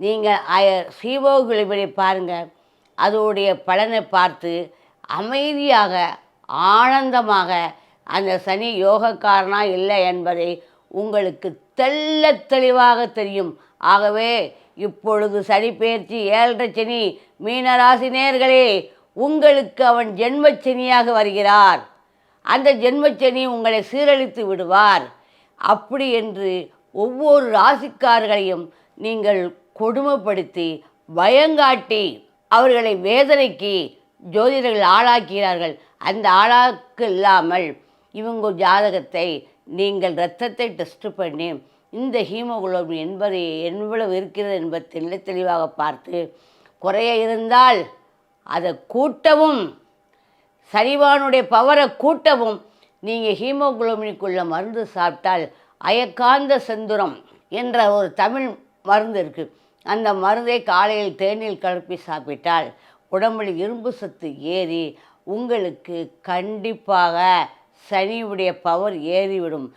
நீங்கள் ஹீமோகுளோபினை பாருங்கள் அதோடைய பலனை பார்த்து அமைதியாக ஆனந்தமாக அந்த சனி யோகக்காரனா இல்லை என்பதை உங்களுக்கு தெல்ல தெளிவாக தெரியும். ஆகவே இப்பொழுது சனி பயிற்சி ஏழரை சனி மீனராசினியர்களே உங்களுக்கு அவன் ஜென்மச்சனியாக வருகிறார். அந்த ஜென்மச்சனி உங்களை சீரழித்து விடுவார். அப்படி என்று ஒவ்வொரு ராசிக்காரர்களையும் நீங்கள் கொடுமைப்படுத்தி பயங்காட்டி அவர்களை வேதனைக்கு ஜோதிடர்கள் ஆளாக்கிறார்கள் அந்த ஆளாக்கு இல்லாமல் இவங்க ஜாதகத்தை நீங்கள் ரத்தத்தை டெஸ்ட் பண்ணி இந்த ஹீமோகுளோபின் என்பதை எவ்வளவு இருக்கிறது என்பதை தெள்ள தெளிவாக பார்த்து குறைய இருந்தால் அதை கூட்டவும் சரிவானுடைய பவரை கூட்டவும் நீங்கள் ஹீமோகுளோபினுக்குள்ள மருந்து சாப்பிட்டால் அயக்காந்த செந்துரம் என்ற ஒரு தமிழ் மருந்து இருக்குது அந்த மருந்தை காலையில் தேநீர் கலப்பி சாப்பிட்டால் உடம்பில் இரும்பு சத்து ஏறி உங்களுக்கு கண்டிப்பாக சனியுடைய பவர் ஏறிவிடும்.